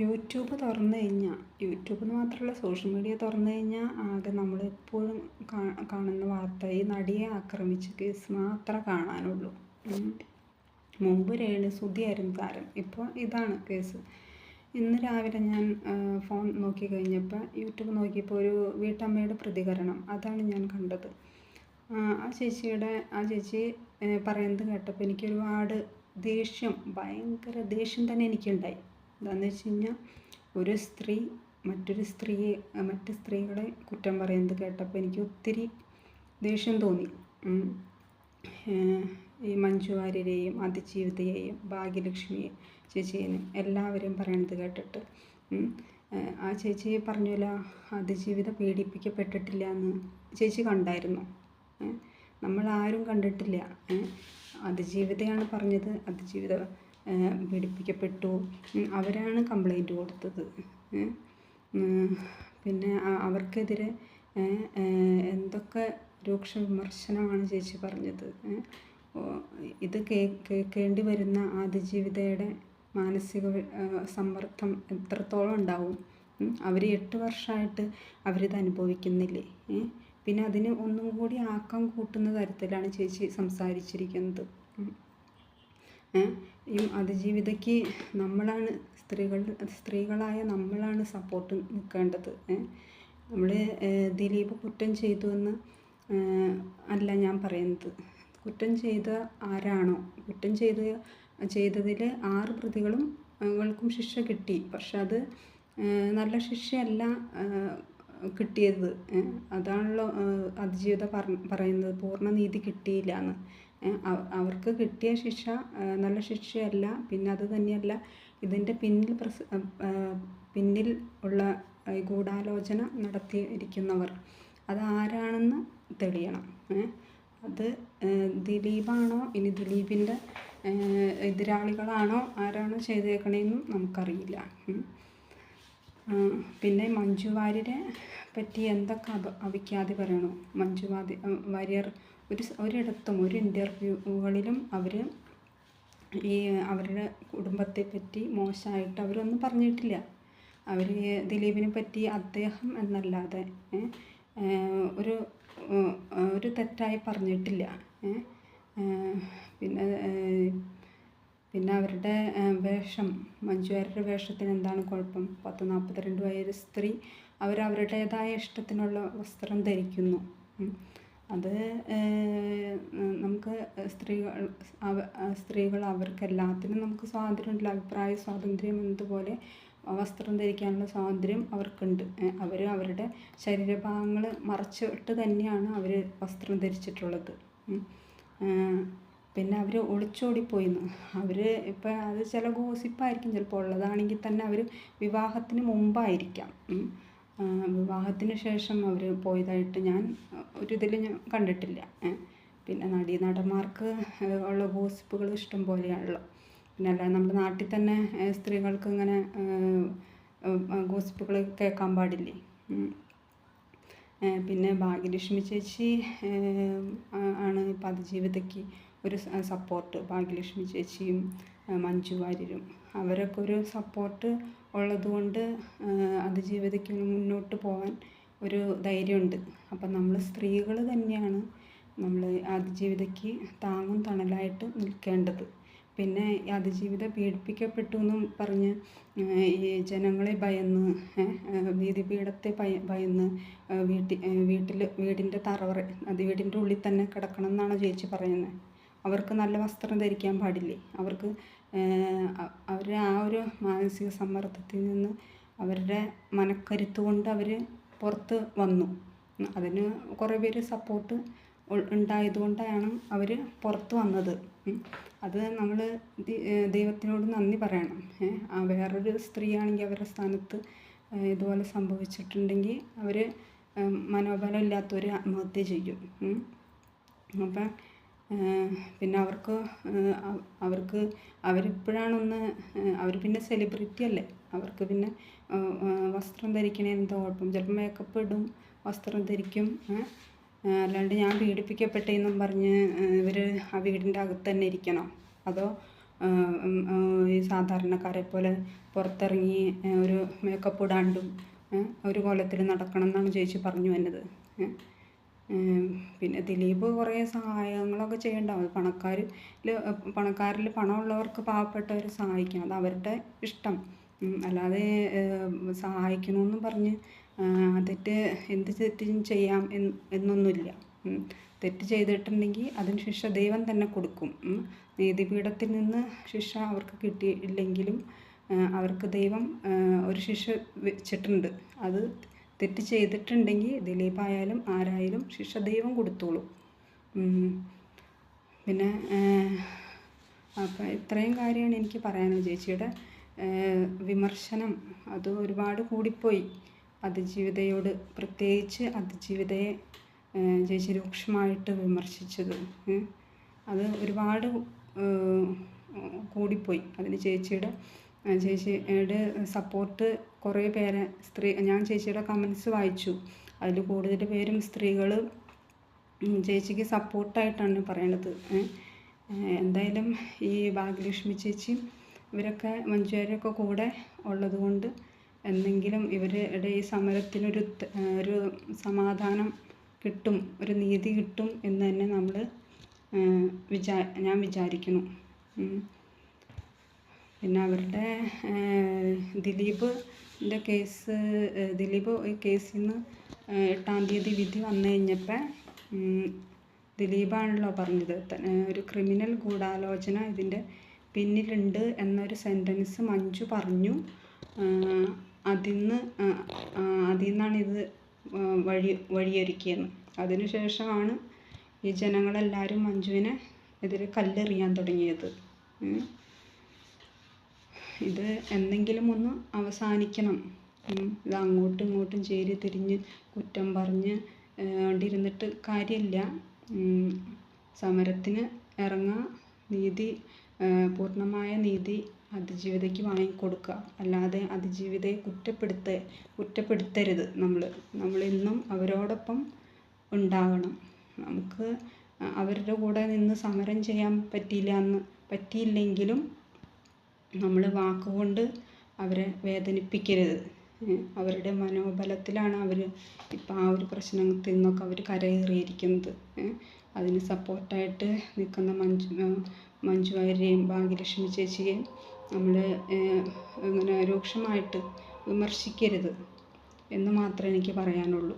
YouTube തുറന്നു കഴിഞ്ഞാൽ YouTube എന്ന് മാത്രമല്ല സോഷ്യൽ മീഡിയ തുറന്നു കഴിഞ്ഞാൽ ആകെ നമ്മൾ നമ്മളെപ്പോഴും കാണുന്ന വാർത്ത ഈ നടിയെ ആക്രമിച്ച കേസ് മാത്രമേ കാണാനുള്ളൂ. മുമ്പ് രേണുസുധിയായിരുന്നു താരം ഇപ്പോൾ ഇതാണ് കേസ്. ഇന്ന് രാവിലെ ഞാൻ ഫോൺ നോക്കി കഴിഞ്ഞപ്പോൾ യൂട്യൂബ് നോക്കിയപ്പോൾ ഒരു വീട്ടമ്മയുടെ പ്രതികരണം അതാണ് ഞാൻ കണ്ടത്. ആ ചേച്ചിയുടെ ആ ചേച്ചി പറയുന്നത് കേട്ടപ്പോൾ എനിക്ക് ഒരുപാട് ദേഷ്യം ഭയങ്കര ദേഷ്യം തന്നെ എനിക്കുണ്ടായി. എന്താണെന്ന് വെച്ച് കഴിഞ്ഞാൽ ഒരു സ്ത്രീ മറ്റൊരു സ്ത്രീയെ മറ്റ് സ്ത്രീകളെ കുറ്റം പറയുന്നത് കേട്ടപ്പോൾ എനിക്ക് ഒത്തിരി ദേഷ്യം തോന്നി. ഈ മഞ്ജു വാര്യരെയും അതിജീവിതയെയും ഭാഗ്യലക്ഷ്മിയെ ചേച്ചിയെയും എല്ലാവരെയും പറയുന്നത് കേട്ടിട്ട്. ആ ചേച്ചി പറഞ്ഞില്ല അതിജീവിത പീഡിപ്പിക്കപ്പെട്ടിട്ടില്ല എന്ന് ചേച്ചി കണ്ടായിരുന്നു. നമ്മൾ ആരും കണ്ടിട്ടില്ല. അതിജീവിതയാണ് പറഞ്ഞത്. അതിജീവിത പീഡിപ്പിക്കപ്പെട്ടു. അവരാണ് കംപ്ലൈന്റ് കൊടുത്തത്. പിന്നെ അവർക്കെതിരെ എന്തൊക്കെ രൂക്ഷ വിമർശനമാണ് ചേച്ചി പറഞ്ഞത്? ഇത് കേൾക്കേണ്ടി വരുന്ന അതിജീവിതയുടെ മാനസിക സമ്മർദ്ദം എത്രത്തോളം ഉണ്ടാവും? അവർ എട്ട് വർഷമായിട്ട് അവരിത് അനുഭവിക്കുന്നില്ലേ? പിന്നെ അതിന് ഒന്നും കൂടി ആക്കം കൂട്ടുന്ന തരത്തിലാണ് ചേച്ചി സംസാരിച്ചിരിക്കുന്നത്. ഈ അതിജീവിതയ്ക്ക് നമ്മളാണ് സ്ത്രീകൾ സ്ത്രീകളായ നമ്മളാണ് സപ്പോർട്ട് നിൽക്കേണ്ടത്. നമ്മൾ ദിലീപ് കുറ്റം ചെയ്തു എന്ന് അല്ല ഞാൻ പറയുന്നത്. കുറ്റം ചെയ്ത ആരാണോ? കുറ്റം ചെയ്ത ചെയ്തതിൽ ആറ് പ്രതികളും ങ്ങൾക്കും ശിക്ഷ കിട്ടി. പക്ഷെ അത് നല്ല ശിക്ഷയല്ല കിട്ടിയത്. അതാണല്ലോ അതിജീവിത പറ പറയുന്നത്. പൂർണ നീതി കിട്ടിയില്ല എന്ന്. അവർക്ക് കിട്ടിയ ശിക്ഷ നല്ല ശിക്ഷയല്ല പിന്നെ അത് തന്നെയല്ല ഇതിന്റെ പിന്നിൽ പ്രസ പിന്നിൽ ഉള്ള ഗൂഢാലോചന നടത്തിയിരിക്കുന്നവർ. അതാരാണെന്ന് തെളിയണം അത് ദിലീപാണോ ഇനി ദിലീപിന്റെ എതിരാളികളാണോ ആരാണ് ചെയ്തേക്കണേന്നും നമുക്കറിയില്ല പിന്നെ മഞ്ജു വാര്യരെ പറ്റി എന്തൊക്കെ അപ അവിഖ്യാതി പറയണോ? മഞ്ജു വാര്യർ ഒരു ഒരിടത്തും ഒരു ഇന്റർവ്യൂകളിലും അവർ ഈ അവരുടെ കുടുംബത്തെ പറ്റി മോശമായിട്ട് അവരൊന്നും പറഞ്ഞിട്ടില്ല. അവർ ദിലീപിനെ പറ്റി അദ്ദേഹം എന്നല്ലാതെ ഒരു ഒരു തെറ്റായി പറഞ്ഞിട്ടില്ല. പിന്നെ പിന്നെ അവരുടെ വേഷം മഞ്ജുവാരുടെ വേഷത്തിന് എന്താണ് കുഴപ്പം? പത്ത് നാൽപ്പത്തിരണ്ട് വയസ്സ് സ്ത്രീ അവരവരുടേതായ ഇഷ്ടത്തിനുള്ള വസ്ത്രം ധരിക്കുന്നു. അത് നമുക്ക് സ്ത്രീകൾ സ്ത്രീകൾ അവർക്ക് എല്ലാത്തിനും നമുക്ക് സ്വാതന്ത്ര്യമുണ്ടല്ലോ അഭിപ്രായ സ്വാതന്ത്ര്യം എന്നതുപോലെ വസ്ത്രം ധരിക്കാനുള്ള സ്വാതന്ത്ര്യം അവർക്കുണ്ട്. അവർ അവരുടെ ശരീരഭാഗങ്ങൾ മറച്ചിട്ട് തന്നെയാണ് അവർ വസ്ത്രം ധരിച്ചിട്ടുള്ളത്. പിന്നെ അവർ ഒളിച്ചോടിപ്പോയിന്ന്. അവർ ഇപ്പം അത് ചില ഗോസിപ്പായിരിക്കും. ചിലപ്പോൾ ഉള്ളതാണെങ്കിൽ തന്നെ അവർ വിവാഹത്തിന് മുമ്പായിരിക്കാം. വിവാഹത്തിന് ശേഷം അവർ പോയതായിട്ട് ഞാൻ ഒരു ഇതിൽ ഞാൻ കണ്ടിട്ടില്ല. പിന്നെ നടീനടന്മാർക്ക് ഉള്ള ഗോസിപ്പുകൾ ഇഷ്ടം പോലെയാണല്ലോ. പിന്നെ അല്ലാതെ നമ്മുടെ നാട്ടിൽ തന്നെ സ്ത്രീകൾക്ക് ഇങ്ങനെ ഗോസിപ്പുകൾ കേൾക്കാൻ പാടില്ലേ? പിന്നെ ഭാഗ്യലക്ഷ്മി ചേച്ചി ആണ് ഇപ്പം അതിജീവിതയ്ക്ക് ഒരു സപ്പോർട്ട്. ഭാഗ്യലക്ഷ്മി ചേച്ചിയും മഞ്ജു വാര്യരും. അവരൊക്കെ ഒരു സപ്പോർട്ട് ഉള്ളതുകൊണ്ട് അതിജീവിതയ്ക്ക് മുന്നോട്ട് പോകാൻ ഒരു ധൈര്യമുണ്ട്. അപ്പം നമ്മൾ സ്ത്രീകൾ തന്നെയാണ് നമ്മൾ അതിജീവിതയ്ക്ക് താങ്ങും തണലായിട്ട് നിൽക്കേണ്ടത്. പിന്നെ അതിജീവിത പീഡിപ്പിക്കപ്പെട്ടു എന്നും പറഞ്ഞ് ഈ ജനങ്ങളെ ഭയന്ന് നീതിപീഠത്തെ ഭയ ഭയന്ന് വീട്ടിൽ വീട്ടിൽ വീടിന്റെ തറവറ അത് വീടിന്റെ ഉള്ളിൽ തന്നെ കിടക്കണം എന്നാണ് ചേച്ചി പറയുന്നത്. അവർക്ക് നല്ല വസ്ത്രം ധരിക്കാൻ പാടില്ലേ? അവർക്ക് അവർ ആ ഒരു മാനസിക സമ്മർദ്ദത്തിൽ നിന്ന് അവരുടെ മനക്കരുത്ത് കൊണ്ട് അവർ പുറത്ത് വന്നു. അതിന് കുറേ പേര് സപ്പോർട്ട് ഉണ്ടായതുകൊണ്ടാണ് അവർ പുറത്ത് വന്നത്. അത് നമ്മൾ ദൈവത്തിനോട് നന്ദി പറയണം. ആ വേറൊരു സ്ത്രീയാണെങ്കിൽ അവരുടെ സ്ഥാനത്ത് ഇതുപോലെ സംഭവിച്ചിട്ടുണ്ടെങ്കിൽ അവർ മനോബലം ഇല്ലാത്തവർ ആത്മഹത്യ ചെയ്യും. അപ്പം പിന്നെ അവർക്ക് അവർക്ക് അവരിപ്പോഴാണൊന്ന് അവർ പിന്നെ സെലിബ്രിറ്റി അല്ലേ? അവർക്ക് പിന്നെ വസ്ത്രം ധരിക്കണേ എന്താ കുഴപ്പം. ചിലപ്പോൾ മേക്കപ്പ് ഇടും വസ്ത്രം ധരിക്കും അല്ലാണ്ട് ഞാൻ പീഡിപ്പിക്കപ്പെട്ടെന്നും പറഞ്ഞ് ഇവർ ആ വീടിന്റെ അകത്ത് തന്നെ ഇരിക്കണോ? അതോ ഈ സാധാരണക്കാരെ പോലെ പുറത്തിറങ്ങി ഒരു മേക്കപ്പ് ഇടാണ്ടും ഒരു കോലത്തിൽ നടക്കണം എന്നാണ് ചേച്ചി പറഞ്ഞു വന്നത് പിന്നെ ദിലീപ് കുറേ സഹായങ്ങളൊക്കെ ചെയ്യുന്നുണ്ടാവും പണക്കാരിൽ പണക്കാരിൽ പണമുള്ളവർക്ക് പാവപ്പെട്ടവരെ സഹായിക്കണം. അത് അവരുടെ ഇഷ്ടം. അല്ലാതെ സഹായിക്കണമെന്നും പറഞ്ഞ് തെറ്റ് എന്ത് തെറ്റും ചെയ്യാം എന്നൊന്നുമില്ല. തെറ്റ് ചെയ്തിട്ടുണ്ടെങ്കിൽ അതിന് ശിക്ഷ ദൈവം തന്നെ കൊടുക്കും. നീതിപീഠത്തിൽ നിന്ന് ശിക്ഷ അവർക്ക് കിട്ടിയില്ലെങ്കിലും അവർക്ക് ദൈവം ഒരു ശിക്ഷ വെച്ചിട്ടുണ്ട്. അത് തെറ്റ് ചെയ്തിട്ടുണ്ടെങ്കിൽ ദിലീപായാലും ആരായാലും ശിക്ഷ ദൈവം കൊടുത്തോളൂ. പിന്നെ അപ്പം ഇത്രയും കാര്യമാണ് എനിക്ക് പറയാനുള്ളത് ചേച്ചിയുടെ വിമർശനം അത് ഒരുപാട് കൂടിപ്പോയി. അതിജീവിതയോട് പ്രത്യേകിച്ച് അതിജീവിതയെ ചേച്ചി രൂക്ഷമായിട്ട് വിമർശിച്ചത് അത് ഒരുപാട് കൂടിപ്പോയി. അതിന് ചേച്ചിയുടെ ചേച്ചിയുടെ സപ്പോർട്ട് കുറേ പേരെ സ്ത്രീ ഞാൻ ചേച്ചിയുടെ കമൻസ് വായിച്ചു. അതിൽ കൂടുതൽ പേരും സ്ത്രീകൾ ചേച്ചിക്ക് സപ്പോർട്ടായിട്ടാണ് പറയണത്. എന്തായാലും ഈ ഭാഗ്യലക്ഷ്മി ചേച്ചി ഇവരൊക്കെ മഞ്ജുവാരൊക്കെ കൂടെ ഉള്ളത് കൊണ്ട് എന്തെങ്കിലും ഇവരുടെ ഈ സമരത്തിനൊരു ഒരു സമാധാനം കിട്ടും ഒരു നീതി കിട്ടും എന്ന് തന്നെ നമ്മൾ വിചാ ഞാൻ വിചാരിക്കുന്നു. പിന്നെ അവരുടെ ദിലീപിന്റെ കേസ് ദിലീപ് ഈ കേസിൽ നിന്ന് എട്ടാം തീയതി വിധി വന്നു കഴിഞ്ഞപ്പോൾ ദിലീപാണല്ലോ പറഞ്ഞത്. ഒരു ക്രിമിനൽ ഗൂഢാലോചന ഇതിന്റെ പിന്നിലുണ്ട് എന്നൊരു സെന്റൻസ് മഞ്ജു പറഞ്ഞു. അതിന്ന് അതിൽ നിന്നാണ് ഇത് വഴി വഴിയൊരുക്കിയെന്ന് അതിനുശേഷമാണ് ഈ ജനങ്ങളെല്ലാവരും മഞ്ജുവിനെ എതിരെ കല്ലെറിയാൻ തുടങ്ങിയത്. ഇത് എന്തെങ്കിലും ഒന്ന് അവസാനിക്കണം. ഇത് അങ്ങോട്ടും ഇങ്ങോട്ടും ചേരി തിരിഞ്ഞ് കുറ്റം പറഞ്ഞ് കൊണ്ടിരുന്നിട്ട് കാര്യമില്ല. സമരത്തിന് ഇറങ്ങുക നീതി പൂർണമായ നീതി അതിജീവിതയ്ക്ക് വാങ്ങിക്കൊടുക്കുക. അല്ലാതെ അതിജീവിതയെ കുറ്റപ്പെടുത്ത കുറ്റപ്പെടുത്തരുത് നമ്മൾ നമ്മളെന്നും അവരോടൊപ്പം ഉണ്ടാകണം. നമുക്ക് അവരുടെ കൂടെ നിന്ന് സമരം ചെയ്യാൻ പറ്റിയില്ല എന്ന് പറ്റിയില്ലെങ്കിലും നമ്മൾ വാക്കുകൊണ്ട് അവരെ വേദനിപ്പിക്കരുത്. അവരുടെ മനോബലത്തിലാണ് അവർ ഇപ്പം ആ ഒരു പ്രശ്നത്തിൽ നിന്നൊക്കെ അവർ കരകയറിയിരിക്കുന്നത്. അതിന് സപ്പോർട്ടായിട്ട് നിൽക്കുന്ന മഞ്ജു മഞ്ജു വാര്യരെയും ഭാഗ്യലക്ഷ്മി ചേച്ചിയെയും നമ്മൾ ഇങ്ങനെ രൂക്ഷമായിട്ട് വിമർശിക്കരുത് എന്ന് മാത്രമേ എനിക്ക് പറയാനുള്ളൂ.